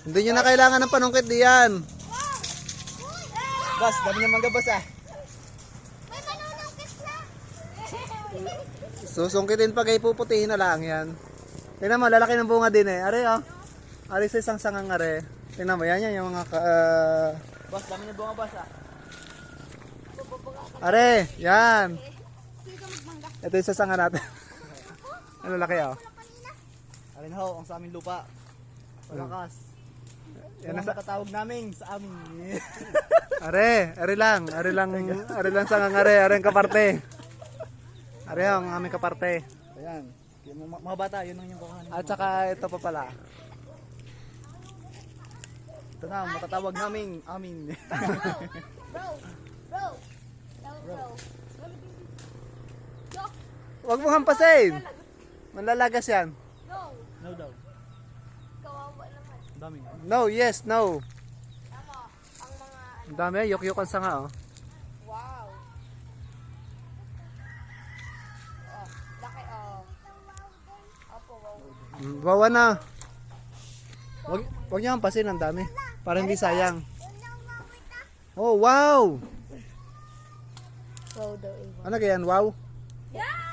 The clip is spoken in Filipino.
Hindi nyo na kailangan ng panungkit diyan. Boss, dami niya mangga boss ah. May manunungkit na. Susungkitin pag ay puputihin na lang yan. Tingnan mo, lalaki ng bunga din eh. Are oh. Are sa isang sangang are. Tingnan mo, yan yan yung mga ka- ah, Boss, dami niya bunga boss ah. Are, yan. Ito yung sasanga natin. ano laki oh. Alin ho, ang sa aming lupa. Malakas. Yan Yan na ang katawag namin sa amin. Are, are lang, are lang, are lang sangang are, are ang kaparte. Are ang aming kaparte. Ayan. Yung mga, bata, yun ang yung kukuhanin. At saka ito pa pala. Ito na, matatawag namin amin. Bro, bro. No, bro. Go, Huwag mo hampasin. Manlalagas yan. go. no daw. Kawawa naman. Dami. No, yes, no. Tama. Ang mga ano. Ang dami, yok-yok ang sanga oh. Wow. Oh, laki oh. Opo, wow. Mm, Bawa na. Wag, wag niyo hampasin, ang dami. Para hindi sayang. Oh, wow! Wow daw, Eva. Ano kaya yan? Wow? Yeah!